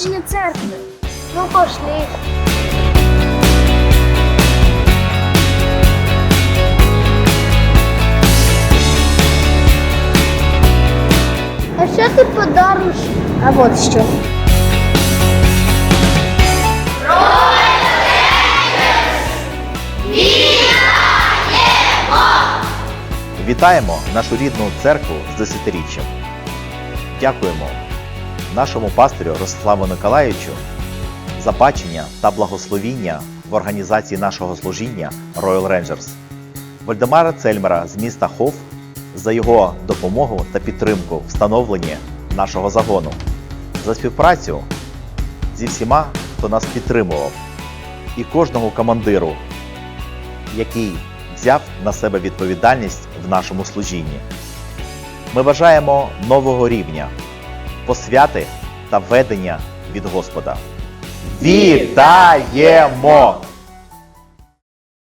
започення церкви. Ну, пошли. А що ти подариш? А от що. Вітаємо нашу рідну церкву з десятиріччям. Дякуємо нашому пастирю Ростиславу Николаївичу за бачення та благословіння в організації нашого служіння Royal Rangers, Вальдемара Цельмера з міста Хоф за його допомогу та підтримку встановленні нашого загону, за співпрацю зі всіма, хто нас підтримував, і кожному командиру, який взяв на себе відповідальність в нашому служінні. Ми бажаємо нового рівня, посвяти та ведення від Господа. Вітаємо!